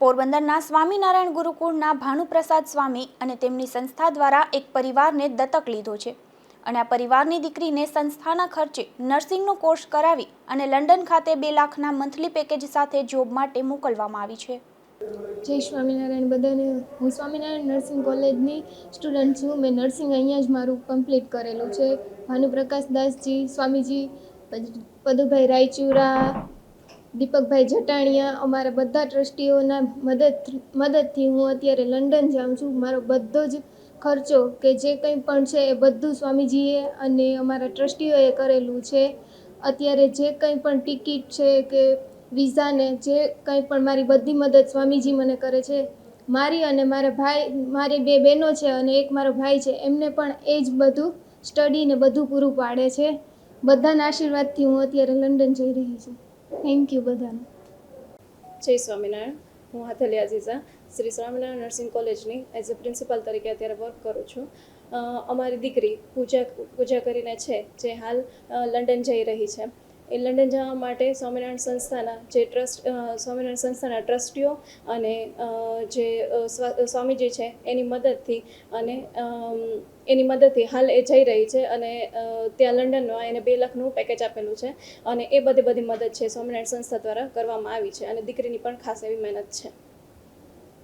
પોરબંદરના સ્વામિનારાયણ ગુરુકુળના ભાનુપ્રસાદ સ્વામી અને તેમની સંસ્થા દ્વારા એક પરિવારને દત્તક લીધો છે. અને આ પરિવારની દીકરીને સંસ્થાના ખર્ચે નર્સિંગનો કોર્સ કરાવી અને લંડન ખાતે બે લાખના મંથલી પેકેજ સાથે જોબ માટે મોકલવામાં આવી છે. જય સ્વામિનારાયણ બધાને. હું સ્વામિનારાયણ નર્સિંગ કોલેજની સ્ટુડન્ટ છું. મેં નર્સિંગ અહીંયા જ મારું કમ્પ્લીટ કરેલું છે. ભાનુપ્રકાશ દાસજી, સ્વામીજી પદુભાઈ રાયચુરા દીપકભાઈ જટાણિયા, અમારા બધા ટ્રસ્ટીઓના મદદ મદદથી હું અત્યારે લંડન જાઉં છું. મારો બધો જ ખર્ચો કે જે કંઈ પણ છે એ બધું સ્વામીજીએ અને અમારા ટ્રસ્ટીઓએ કરેલું છે. અત્યારે જે કંઈ પણ ટિકિટ છે કે વિઝાને, જે કંઈ પણ મારી બધી મદદ સ્વામીજી મને કરે છે. મારી અને મારા ભાઈ, મારી બે બહેનો છે અને એક મારો ભાઈ છે, એમને પણ એ જ બધું સ્ટડીને બધું પૂરું પાડે છે. બધાના આશીર્વાદથી હું અત્યારે લંડન જઈ રહી છું. થેન્ક યુ બધાને. જય સ્વામિનારાયણ. હું હાથલી અઝીઝા શ્રી સ્વામિનારાયણ નર્સિંગ કોલેજની એઝ અ પ્રિન્સિપાલ તરીકે અત્યારે વર્ક કરું છું. અમારી દીકરી પૂજા પૂજા કરીને છે, જે હાલ લંડન જઈ રહી છે. એ લંડન જવા માટે સ્વામિનારાયણ સંસ્થાના જે ટ્રસ્ટ સ્વામિનારાયણ સંસ્થાના ટ્રસ્ટીઓ અને જે સ્વામીજી છે, એની મદદથી અને એની મદદથી હાલ એ જઈ રહી છે અને ત્યાં લંડનમાં એને બે લાખનું પેકેજ આપેલું છે અને એ બધી બધી મદદ છે સ્વામિનારાયણ સંસ્થા દ્વારા કરવામાં આવી છે અને દીકરીની પણ ખાસ એવી મહેનત છે.